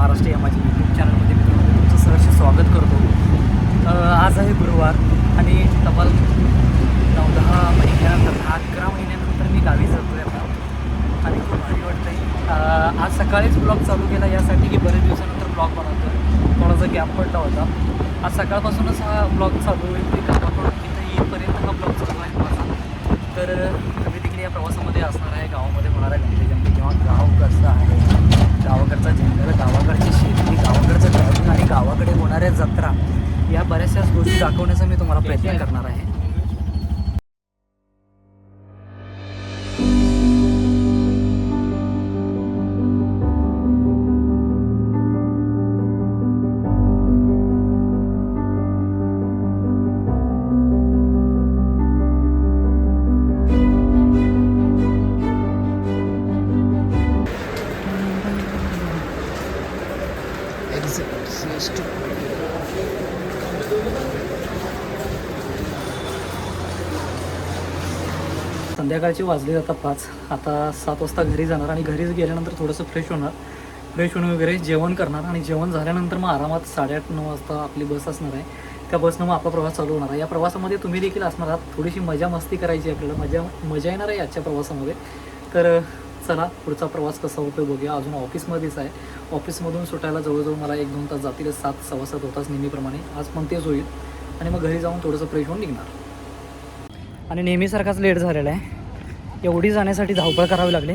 स्वाभिमान माझा महाराष्ट्र या माझ्या यूट्यूब चॅनलमध्ये मित्रांनो तुमचं सहर्ष स्वागत करतो अ, आज आहे गुरुवार आणि तब्बल नऊ दहा महिन्यानंतर दहा अकरा महिन्यानंतर मी गावी जातो आहे आता आणि खूप भारी वाटतं आहे आज सकाळीच ब्लॉग चालू केला यासाठी की बरेच दिवसानंतर ब्लॉग बनवतो थोडासा गॅप पडला होता आज सकाळपासूनच हा ब्लॉग चालू आहे मी गावाकडून इथं येईपर्यंत हा ब्लॉग चालू आहे माझा तर कधी देखील या प्रवासामध्ये असणार आहे गावामध्ये होणारा गणपती जयंती किंवा गाव कसं आहे गावाकडचा जंगल गावाकडची शेती गावाकडचं ड्रायव्हिंग आणि गावाकडे होणाऱ्या जत्रा. या बऱ्याचशाच गोष्टी दाखवण्याचा मी तुम्हाला प्रयत्न करणार आहे. सकाळचे वाजले जातात पाच. आता सात वाजता घरी जाणार आणि घरी गेल्यानंतर थोडंसं फ्रेश होणार. फ्रेश होऊन वगैरे जेवण करणार आणि जेवण झाल्यानंतर मग आरामात साडेआठ नऊ वाजता आपली बस असणार आहे. त्या बसनं मग आपला प्रवास चालू होणार आहे. या प्रवासामध्ये तुम्ही देखील असणार आहात. थोडीशी मजा मस्ती करायची आपल्याला. मजा मजा येणार आहे आजच्या प्रवासामध्ये. तर चला पुढचा प्रवास कसा होतो बघूया. अजून ऑफिसमध्येच आहे. ऑफिसमधून सुटायला जवळजवळ मला एक दोन तास जातील. सात सव्वा सात होताच नेहमीप्रमाणे. आज पण तेच होईल. आणि मग घरी जाऊन थोडंसं फ्रेश होऊन निघणार. आणि नेहमीसारखाच लेट झालेला आहे. एवढी जाण्यासाठी धावपळ करावी लागली.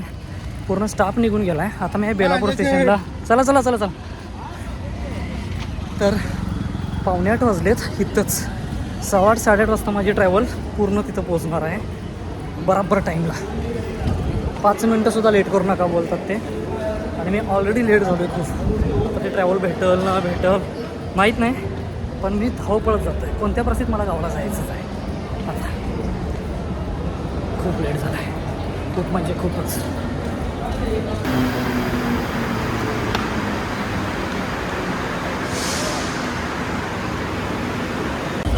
पूर्ण स्टाफ निघून गेला आहे आता मी बेलापूर स्टेशनला चला चला चला चला. तर पावणे आठ वाजलेत. इथंच सव्वा आठ साडेआठ वाजता माझी ट्रॅव्हल पूर्ण तिथं पोहोचणार आहे. बराबर टाईमला पाच मिनटंसुद्धा लेट करू नका बोलतात ते. आणि मी ऑलरेडी लेट झालो आहे खूप. आता ते ट्रॅव्हल भेटल ना भेटल माहीत नाही. पण मी धावपळत जातो आहे कोणत्या परिस्थितीत मला गावाला जायचंच आहे. आता खूप लेट झाला आहे खूप म्हणजे खूपच.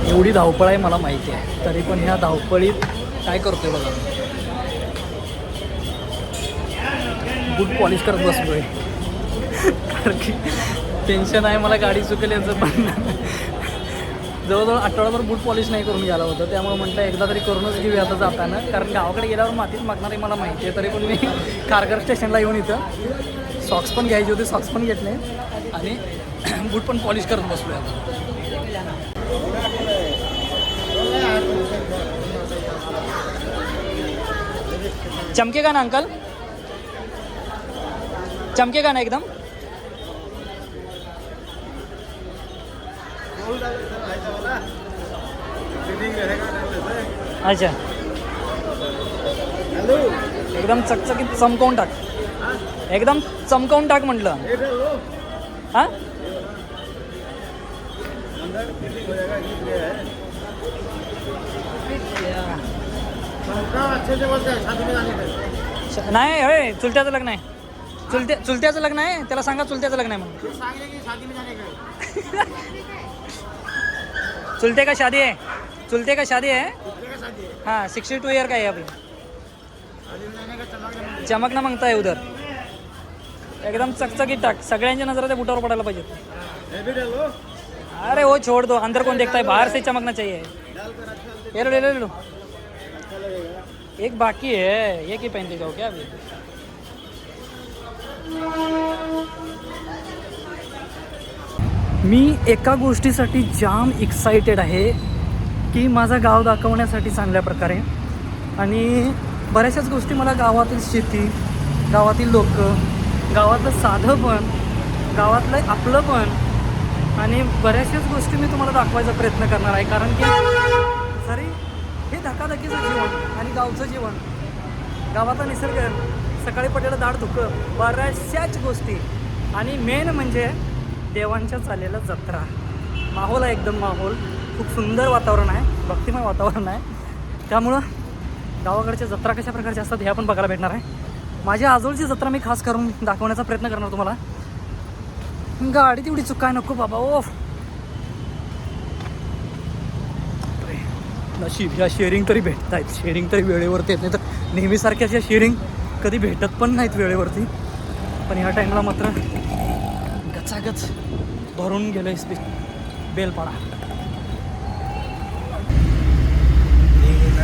एवढी धावपळ आहे मला माहिती आहे. तरी पण ह्या धावपळीत काय करतोय बघा. बूट पॉलिश करत बसलोय. कारण की टेन्शन आहे मला गाडी चुकेल याचं पण. जवळजवळ आठवडाभर बूट पॉलिश नाही करून गेला होतं. त्यामुळे म्हटलं एकदा तरी करूनच घेऊया आता जाताना. कारण गावाकडे गेल्यावर मातीच मागणार आहे मला माहिती आहे. तरी पण मी खारघर स्टेशनला येऊन इथं सॉक्स पण घ्यायचे होते सॉक्स पण घेतले. आणि बूट पण पॉलिश करत बसलो आता. चमकेगा ना अंकल? चमके का ना एकदम? अच्छा. एकदम चकचकीत चमकवून टाक. एकदम चमकवून टाक म्हटलं. हा श- नाही होय चुलत्याचं लग्न आहे. चुलत्या चुलत्याचं लग्न आहे? त्याला सांगा चुलत्याचं लग्न आहे म्हणून. चुलते का शादी है चुलते का शादी है हाँ सिक्सटी टू ईयर का है अभी चमकना मागता है उधर एकदम चकचकीत टाक. सगळ्यांच्या नजरा त्या बुटावर पडायला पाहिजे अरे वो छोड़ दो अंदर कौन देखता है बाहर से चमकना चाहिए. ये लो ले लो. ले लो एक बाकी है. ये की पहनते जाओ क्या अभी? मी एका गोष्टीसाठी जाम एक्साइटेड आहे. की माझं गाव दाखवण्यासाठी चांगल्या प्रकारे. आणि बऱ्याचशाच गोष्टी मला गावातील शेती गावातील लोक गावातलं साधं पण गावातलं आपलं पण आणि बऱ्याचशाच गोष्टी मी तुम्हाला दाखवायचा प्रयत्न करणार आहे. कारण की जरी हे धकाधकीचं जीवन आणि गावचं जीवन गावाचा निसर्ग सकाळी पडलेलं दाढ धुकं बऱ्याचशाच गोष्टी. आणि मेन म्हणजे देवांच्या चाललेला जत्रा. माहोल आहे एकदम माहोल. खूप सुंदर वातावरण आहे भक्तिमय वातावरण आहे. त्यामुळं गावाकडच्या जत्रा कशा प्रकारच्या असतात हे आपण बघायला भेटणार आहे. माझ्या आजोळची जत्रा मी खास करून दाखवण्याचा प्रयत्न करणार तुम्हाला. गाडी तेवढी चुकाय नको बाबा ओफ. नशीब ह्या शेअरिंग तरी भेटत आहेत शेअरिंग तरी वेळेवरती येत नाही तर नेहमीसारख्या या शेअरिंग कधी भेटत पण नाहीत वेळेवरती. पण ह्या टाईमला मात्र गचागच भरून गेलं स्पीच बेलपाडा.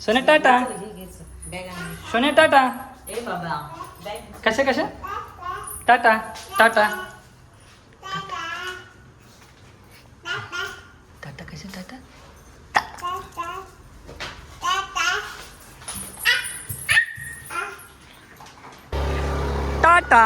सोने टाटा. सोने टाटा. कशा कशा? टाटा टाटा. टाटा कशा टाटा? टाटा.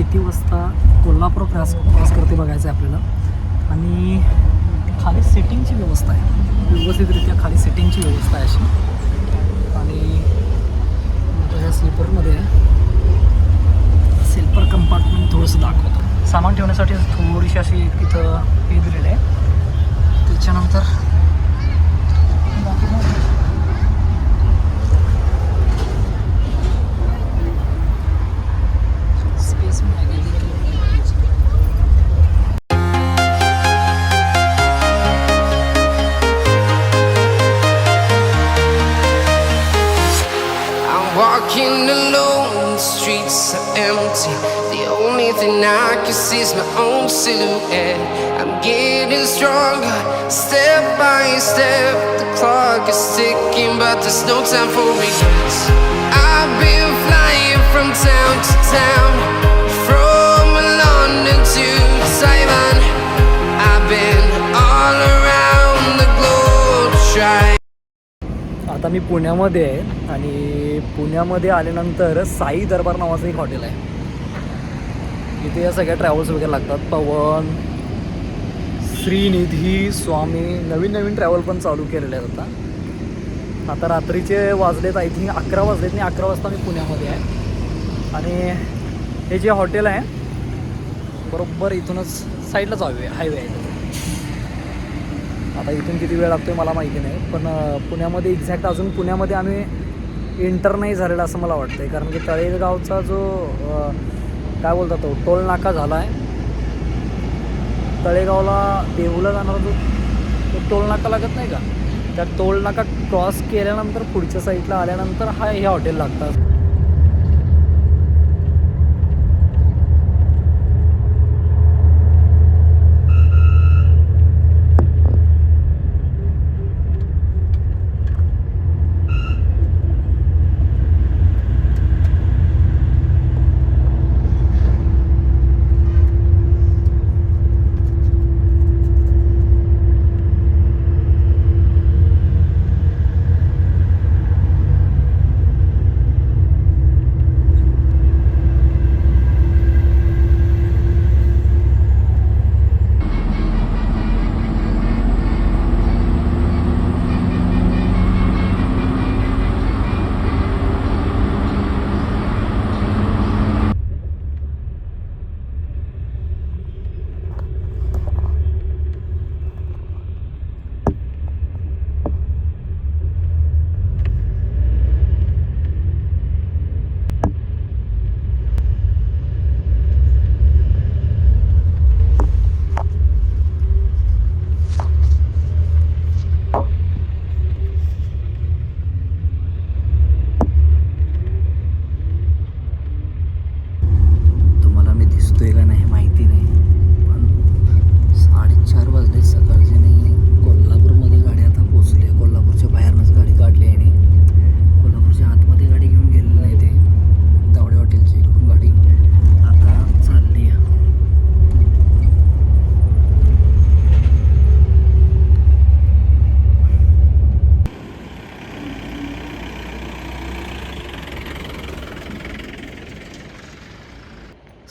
किती वाजता कोल्हापूर क्रॉस क्रॉस करते बघायचं आहे आपल्याला. आणि खाली सिटिंगची व्यवस्था आहे. व्यवस्थितरित्या खाली सिटिंगची व्यवस्था आहे अशी. आणि तुझ्या स्लीपरमध्ये स्लीपर कंपार्टमेंट थोडंसं दाखवतो. सामान ठेवण्यासाठी थोडीशी अशी इथं हे दिलेलं आहे. त्याच्यानंतर is my own silhouette. I'm getting stronger, step by step. The clock is ticking, but there's no time for regrets. I've been flying from town to town, from London to Taiwan. I've been all around the globe trying. आता मी पुण्यामध्ये आहे आणि पुण्यामध्ये आल्यानंतर साई दरबार नावाचं एक hotel आहे इथे या सगळ्या ट्रॅव्हल्स वगैरे लागतात. पवन श्रीनिधी स्वामी नवीन नवीन ट्रॅव्हल पण चालू केलेले आहेत आता. आता रात्रीचे वाजलेत आय थिंक अकरा वाजलेत आणि अकरा वाजता मी पुण्यामध्ये आहे. आणि हे जे हॉटेल आहे बरोबर इथूनच साईडलाच हायवे हायवे आहे. आता इथून किती वेळ लागतो मला माहिती नाही पण पुण्यामध्ये एक्झॅक्ट अजून पुण्यामध्ये आम्ही एंटर नाही झालेला असं मला वाटतं आहे कारण की तळेगावचा जो काय बोलतात तो? टोल नाका झाला आहे तळेगावला देहूला जाणारा जो तो टोल नाका लागत नाही का? त्या टोल नाका क्रॉस केल्यानंतर पुढच्या साईडला आल्यानंतर हा हे हॉटेल लागतात.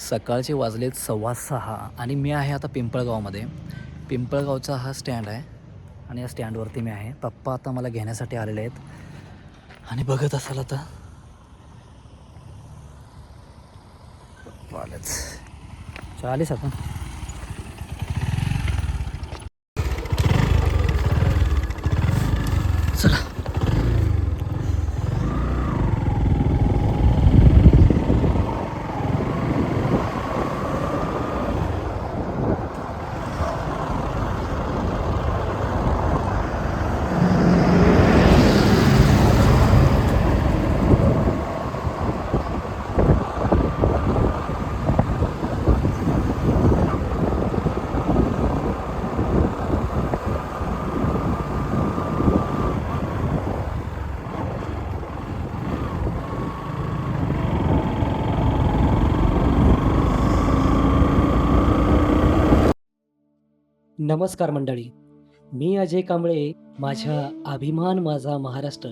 सकाळचे वाजलेत सव्वा सहा आणि मी आहे आता पिंपळगावमध्ये. पिंपळगावचा हा स्टँड आहे आणि या स्टँडवरती मी आहे. पप्पा आता मला घेण्यासाठी आलेले आहेत. आणि बघत असाल आता. पप्पा आलेच चालीस आपण. चला. नमस्कार मंडळी. मी अजय कांबळे माझ्या अभिमान माझा महाराष्ट्र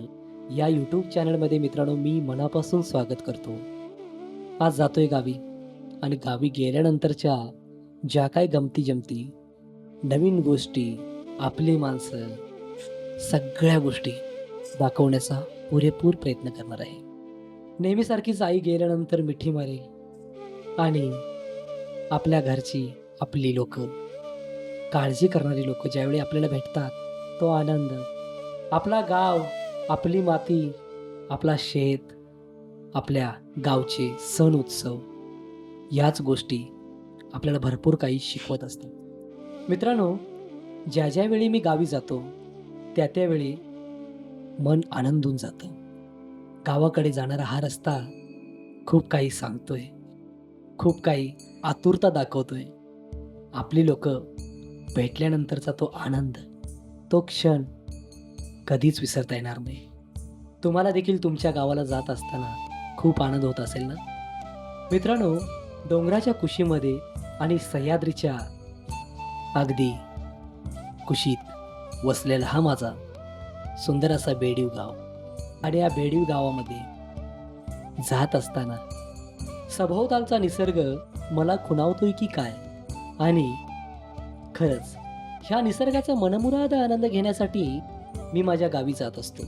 या यूट्यूब चॅनलमध्ये मित्रांनो मी मनापासून स्वागत करतो. आज जातोय गावी आणि गावी गेल्यानंतरच्या ज्या काय गमती जमती नवीन गोष्टी आपली माणसं सगळ्या गोष्टी दाखवण्याचा पुरेपूर प्रयत्न करणार आहे. नेहमीसारखीच आई गेल्यानंतर मिठी मारे आणि आपल्या घरची आपली लोकं काळजी करणारी लोक ज्यावेळी आपल्याला भेटतात तो आनंद. आपला गाव आपली माती आपला शेत आपल्या गावचे सण उत्सव याच गोष्टी आपल्याला भरपूर काही शिकवत असतात. मित्रांनो ज्या ज्यावेळी मी गावी जातो त्या त्यावेळी मन आनंदून जातं. गावाकडे जाणारा हा रस्ता खूप काही सांगतोय खूप काही आतुरता दाखवतोय. आपली लोक भेटल्यानंतरचा तो आनंद तो क्षण कधीच विसरता येणार नाही. तुम्हाला देखील तुमच्या गावाला जात असताना खूप आनंद होत असेल ना? मित्रांनो डोंगराच्या कुशीमध्ये आणि सह्याद्रीच्या अगदी कुशीत वसलेला हा माझा सुंदर असा बेडीव गाव. आणि या बेडीव गावामध्ये जात असताना सभोवतालचा निसर्ग मला खुणावतोय की काय? आणि खरंच ह्या निसर्गाचा मनमुराद आनंद घेण्यासाठी मी माझ्या गावी जात असतो.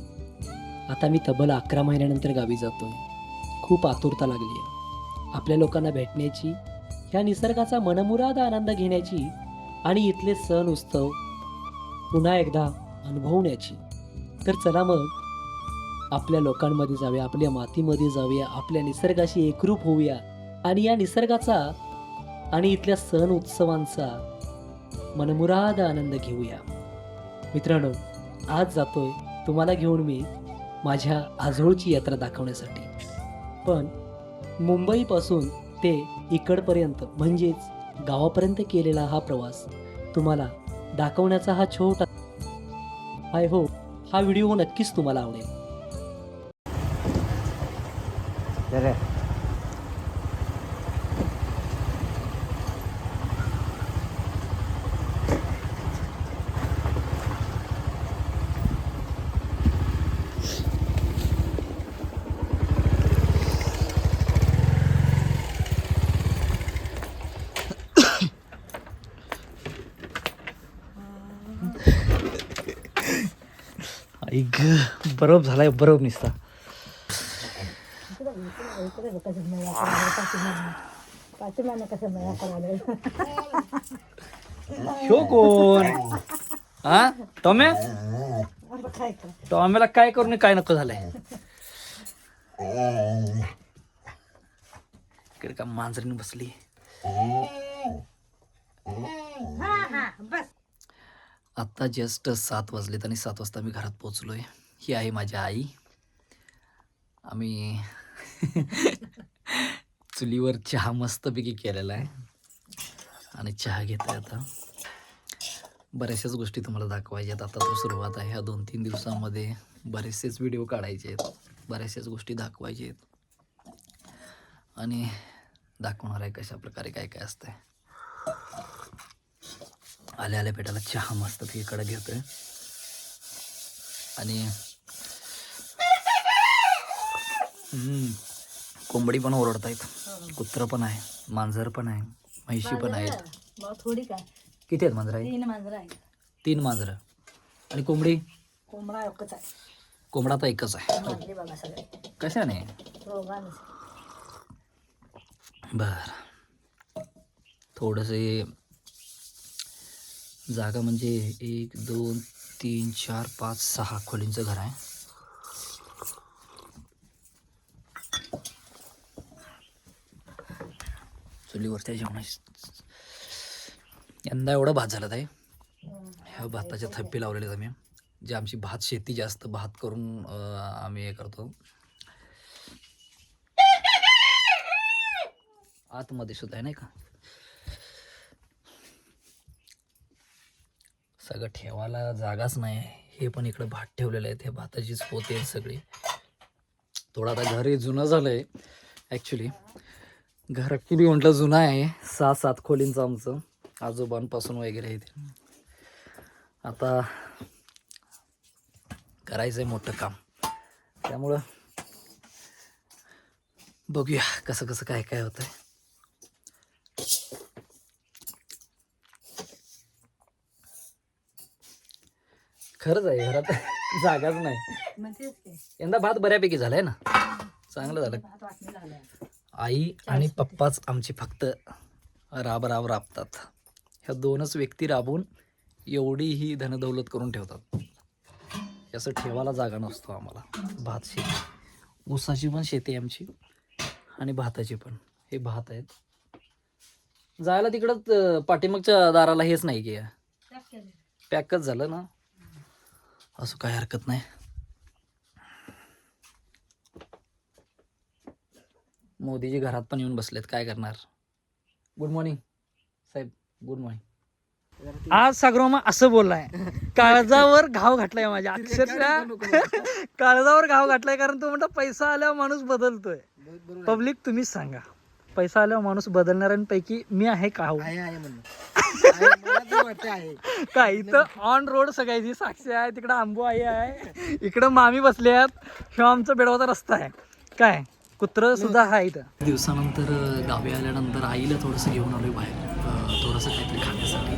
आता मी तब्बल अकरा महिन्यानंतर गावी जातो खूप आतुरता लागली आहे. आपल्या लोकांना भेटण्याची ह्या निसर्गाचा मनमुराद आनंद घेण्याची आणि इथले सण उत्सव पुन्हा एकदा अनुभवण्याची. तर चला मग आपल्या लोकांमध्ये जाऊया आपल्या मातीमध्ये जाऊया आपल्या निसर्गाशी एकरूप होऊया आणि या निसर्गाचा आणि इथल्या सण उत्सवांचा मनमुराद आनंद घेऊया. मित्रांनो आज जातोय तुम्हाला घेऊन मी माझ्या आजोळची यात्रा दाखवण्यासाठी. पण मुंबईपासून ते इकडपर्यंत म्हणजेच गावापर्यंत केलेला हा प्रवास तुम्हाला दाखवण्याचा हा छोटा आय हो हा व्हिडिओ नक्कीच तुम्हाला आवडेल. ऐक बरोबर झालाय बरोबर निसता. ह्यो कोण? हा टॉम्या टॉम्याला काय करून काय नको झालंय? इकडे का मांजरीने बसली? आत्ता जस्ट सात वाजलेत आणि सात वाजता मी घरात पोचलोय ही आहे माझी आई. आम्ही चुलीवर चहा मस्तपैकी केलेला आहे. आणि चहा घेतोय आता. बऱ्याचशाच गोष्टी तुम्हाला दाखवायच्या आहेत. आता तर सुरुवात आहे. ह्या दोन तीन दिवसामध्ये बरेचसेच व्हिडिओ काढायचे आहेत. बऱ्याचशाच गोष्टी दाखवायच्या आहेत. आणि दाखवणार आहे कशा प्रकारे काय काय आहे आल्या आल्या पेटाला चहा मस्त इकडे घेतोय. आणि कोंबडी पण ओरडतायत. कुत्रं पण आहे मांजर पण आहे म्हैशी पण आहेत. थोडी काय? किती आहेत मांजर आहे तीन मांजर आहे तीन मांजरं. आणि कोंबडी? कोंबडा एकच आहे. कोंबडा तर एकच आहे. कशाने? रोगाने बर. थोडंसे जागा म्हणजे एक दोन तीन चार पाच सहा खोलींचं घर आहे. चुलीवरच्या जेवणाची. यंदा एवढं भात झालं आहे ह्या भाताच्या थप्पी लावलेले आहेत आम्ही. जे आमची भात शेती जास्त भात करून आम्ही हे करतो. आतमध्ये सुद्धा आहे नाही का? सगळं ठेवायला जागाच नाही. हे पण इकडं भात ठेवलेलं आहे. ते भाताचीच पोते आहेत सगळी. थोडं आता घर हे जुनं झालं आहे ॲक्च्युली घर ॲक्च्युली म्हटलं जुनं आहे. सहा सात खोलींचं आमचं. आजोबांपासून वगैरे येते आता करायचं आहे मोठं काम. त्यामुळं बघूया कसं कसं काय काय होतं आहे खरंच आहे घरात जागाच नाही. मग तेच ते यंदा भात बऱ्यापैकी झालाय ना? चांगलं झालं. भात वाटणी लागलाय आई आणि पप्पाच आमची फक्त राब राब राबतात. ह्या दोनच व्यक्ती राबून एवढी ही धनदौलत करून ठेवतात. असं ठेवायला जागा नसतो आम्हाला. भात शेती. ऊसाची पण शेती आहे आमची आणि भाताची पण. हे भात आहेत. जायला तिकडं पाठीमागच्या दाराला हेच नाही की. पॅकच झालं ना? असं काय हरकत नाही. मोदीजी घरात पण येऊन बसलेत. काय करणार? गुड मॉर्निंग साहेब. गुड मॉर्निंग आज सागरोमा असं बोललाय. काळजावर घाव घातलाय माझ्या. अक्षरशः काळजावर घाव घातलाय कारण तो म्हणतो पैसा आल्यावर माणूस बदलतोय. पब्लिक तुम्हीच सांगा. पैसा आल्यावर माणूस बदलणाऱ्यांपैकी मी आहे का हो? आहे आहे म्हणून आहे, मला तर वाटतं आहे. काय इथं ऑन रोड सगळ्याची साक्षी आहे तिकडं आंबो आई आहे इकडं मामी बसले आहेत ह्यो आमचा बेडवाचा रस्ता आहे. काय कुत्र सुद्धा आहे इथं? दिवसानंतर गावी आल्यानंतर आईला थोडंसं घेऊन आलोय बाहेर थोडंसं काहीतरी खाण्यासाठी.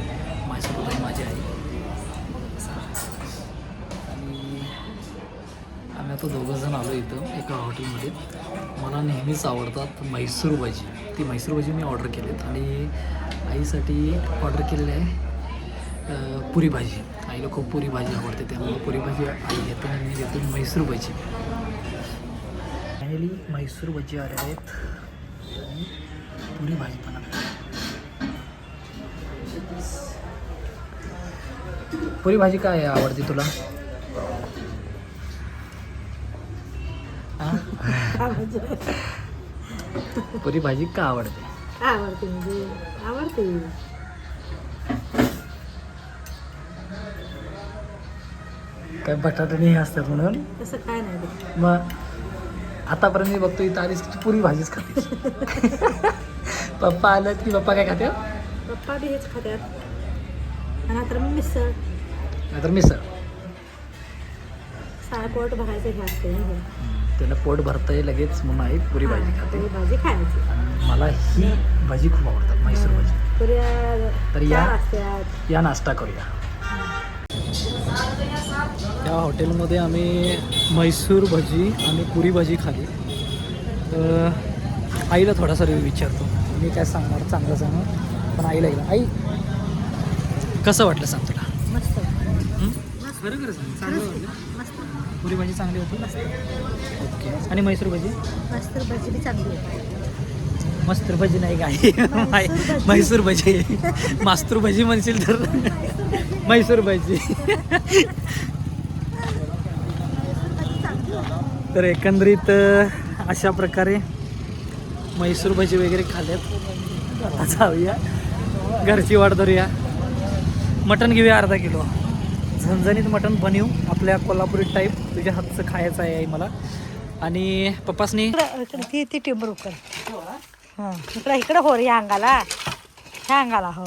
माझ्यासोबत आहे माझी आई. आता दोघंजण आलो इथं एका हॉटेलमध्ये मला नेहमीच आवडतात म्हैसूर भाजी. ती म्हैसूर भाजी मी ऑर्डर केलीत आणि आईसाठी ऑर्डर केलेली आहे पुरी भाजी. आईला खूप पुरी भाजी आवडते त्यामुळे पुरी भाजी आई घेते आणि मी घेतो म्हैसूर भाजी. फायनली म्हैसूर भाजी आले आहेत आणि पुरी भाजी पण पुरी भाजी काय आवडते तुला हा? पुरी भाजी का आवडते? आवडते म्हणजे आवडते. काय बटाटे नाही असतात म्हणून? तसं काय नाही. मग आतापर्यंत मी बघतो इथं आलीस की तू पुरी भाजीच खाते पप्पा आलं की पप्पा काय खाते पप्पा बी हेच खात्यात. मी मिसळ. नाहीतर मिसळ. पोट भरायचं हे असते ना. त्याला पोट भरतंय लगेच म्हणून आई पुरी भाजी खाते. भाजी खायची. आणि मला ही भाजी खूप आवडतात म्हैसूर भाजी. तर या या नाश्ता करूया. या हॉटेलमध्ये आम्ही म्हैसूर भजी आणि पुरी भाजी खाली. अं, आईला थोडासा रिव्ह्यू विचारतो. मी काय सांगणार चांगलं सांगणार पण आईला गेला आई कसं वाटलं सांग तुला? मस्त. खरं खरं सांग चांगलं वाटलं. पुरी भाजी चांगली होती ओके. आणि म्हैसूर भजी? मस्त भाजी बी चांगली आहे मस्त भजी नाही काय म्हैसूर भजी. मास्तूर भजी म्हणशील तर. म्हैसूर भजी. तर एकंदरीत अशा प्रकारे म्हैसूर भजी वगैरे खाल्यात आता जाऊया. घरची वाट धरूया. मटण घेऊया अर्धा किलो. झणझणीत मटण बनवू. आपल्या कोल्हापुरी टाईप तुझ्या हातचं खायचं आहे मला. आणि पप्पासनी ती ती टिंबर उकर इकडं इकडं हो या अंगाला. ह्या अंगाला हो.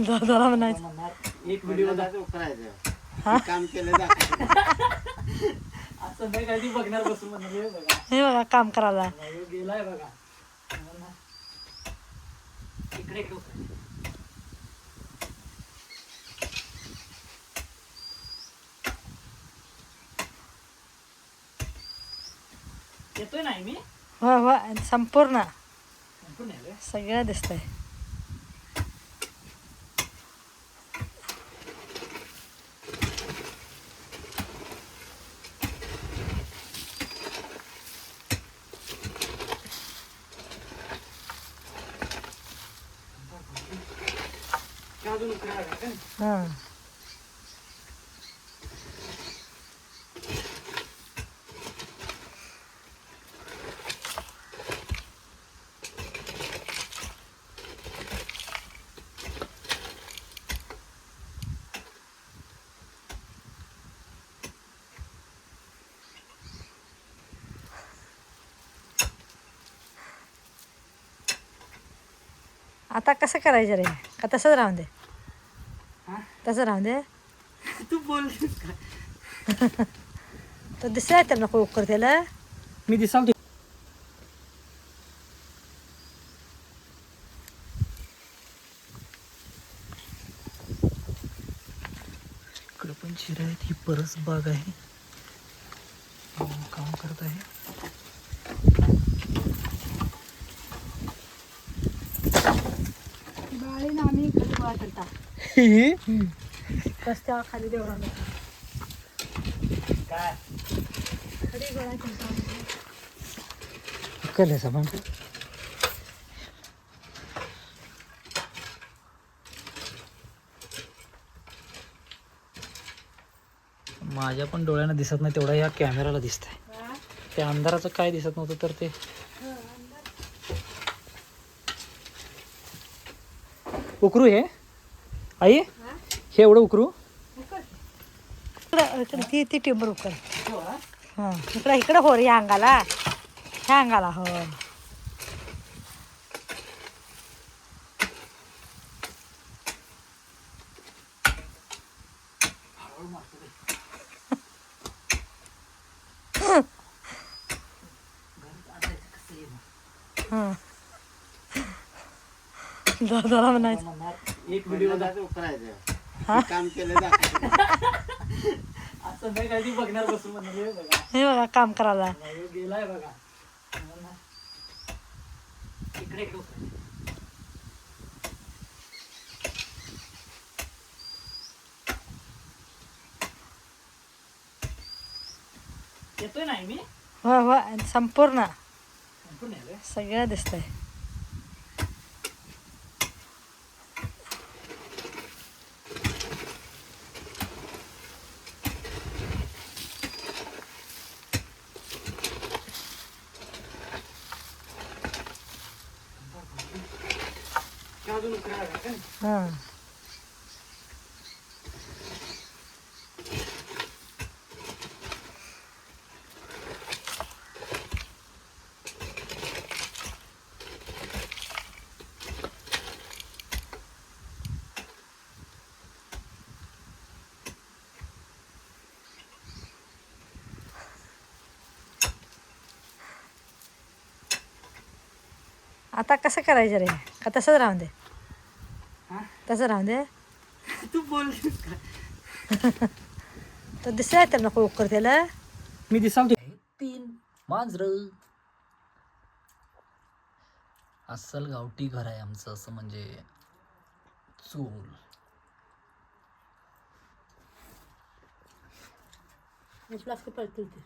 दादाला म्हणायचं एक व्हिडिओ काम केलं संध्याकाळी बघणार बसून म्हणणार हे बघा. हे बघा काम करायला. गेलाय बघा. इकडे. येतोय नाही मी हो हो संपूर्ण. संपूर्ण आहे रे. सगळं दिसतंय. आता कसं करायचं रे? का तसंच राहून दे. हा? तसं राहून दे. तू बोल तर दिसाय तर नको उकर त्याला. मी दिसाल तू इकडे पण चिरा आहेत ही परस बाग आहे. काम करत आहे. गाडीनं आम्ही खाली गोळा रस्त्यावर खाली देवळा सामान. माझ्या पण डोळ्यांना दिसत नाही तेवढा या कॅमेराला दिसत त्या अंधाराचं काय दिसत नव्हतं तर ते. उकरू हे? आई हे एवढं उकरू? इकडं ती ती टिंबर उकर हां इकडं इकडं हो रे ह्या अंगाला. ह्या अंगाला हो. दादाला म्हणायचं. एक व्हिडिओ काम केलं आज संध्याकाळी बघणार बसून हे बघा. हे बघा काम करायला. गेलाय बघा. इकडे इकडे उतरा. येतोय नाही मी हो हो संपूर्ण. संपूर्ण. सगळं दिसतंय. हां आता कसं करायचं रे? का तसंच राहून दे तसं राहून दे. तू बोल तर दिसाय तर नको उकर त्याला मी दिसाल तीन. मांजर. अस्सल गावठी घर आहे आमचं असं म्हणजे चूल. प्लास्टिक पडतील ते.